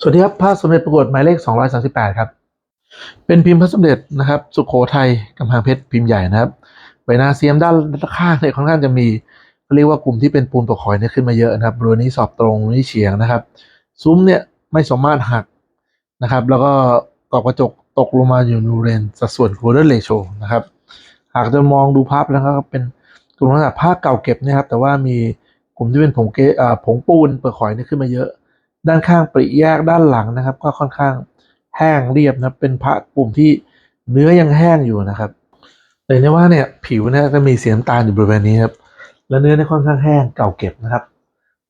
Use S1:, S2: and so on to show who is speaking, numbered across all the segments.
S1: สวัสดีครับพระสมเด็จประกวดหมายเลข 238 ครับ เป็นพิมพ์พระสมเด็จนะครับ สุโขทัยกำแพงเพชรพิมพ์ใหญ่นะครับใบหน้าเสียมด้านข้างเนี่ยค่อนข้างจะมีเรียกว่ากลุ่มที่เป็นปูนตกหอยเนี่ยขึ้นมาเยอะนะครับบริเวณนี้สอบตรงนี้เฉียงนะครับ ซุ้มเนี่ยไม่สามารถหักนะครับ แล้วก็กรอบกระจกตกลงมาอยู่ในบริเวณสัดส่วน golden ratio นะครับ หากจะมองดูภาพแล้วก็เป็นกลุ่มลักษณะผ้าเก่าเก็บนะครับ แต่ว่ามีกลุ่มที่เป็นผงเกอ่าผงปูนเปลือกหอยเนี่ยขึ้นมาเยอะ ด้านข้างปริแยกด้านหลังนะครับ ก็ค่อนข้างแห้งเรียบนะเป็นพระกลุ่มที่เนื้อยังแห้งอยู่นะครับแต่เห็นได้ว่าเนี่ยผิวเนี่ยก็มีสีน้ำตาลอยู่บริเวณนี้ครับและเนื้อเนี่ยค่อนข้างแห้งเก่าเก็บนะครับ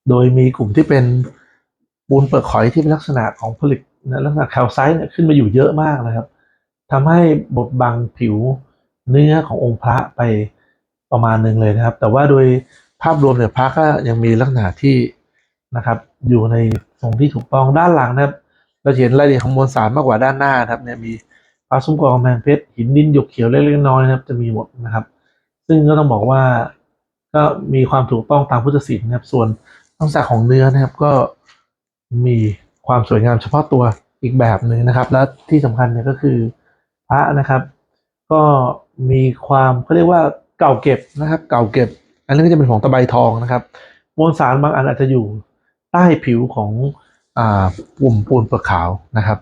S1: โดยมีกลุ่มที่เป็นปูนเปลือกหอยที่เป็นลักษณะของผลึกนะลักษณะแคลไซต์เนี่ยขึ้นมาอยู่เยอะมากนะครับทำให้บดบังผิวเนื้อขององค์พระไปประมาณหนึ่งเลยนะครับ แต่ว่าโดยภาพรวมเนี่ยพระก็ยังมีลักษณะที่ นะครับ อยู่ในทรงที่ถูกต้องด้านหลังนะครับ เราเห็นรายละเอียดของมวลสารมากกว่าด้านหน้าครับเนี่ยมีปลาซุ้มกรองแพงเพชรหินดินหยกเขียวเล็กๆน้อยๆนะครับ จะมีหมดนะครับ ซึ่งก็ต้องบอกว่าก็มีความถูกต้องตามพุทธศิลป์นะครับ ส่วนลักษณะของเนื้อนะครับก็มีความสวยงามเฉพาะตัวอีกแบบหนึ่งนะครับ และที่สำคัญเนี่ยก็คือพระนะครับ ก็มีความเขาเรียกว่าเก่าเก็บนะครับ เก่าเก็บ อันนี้ก็จะเป็นของตะไบทองนะครับมวลสารบางอันอาจจะอยู่ ใต้ผิวของอ่ากลุ่มปูนเปลือกขาวนะครับ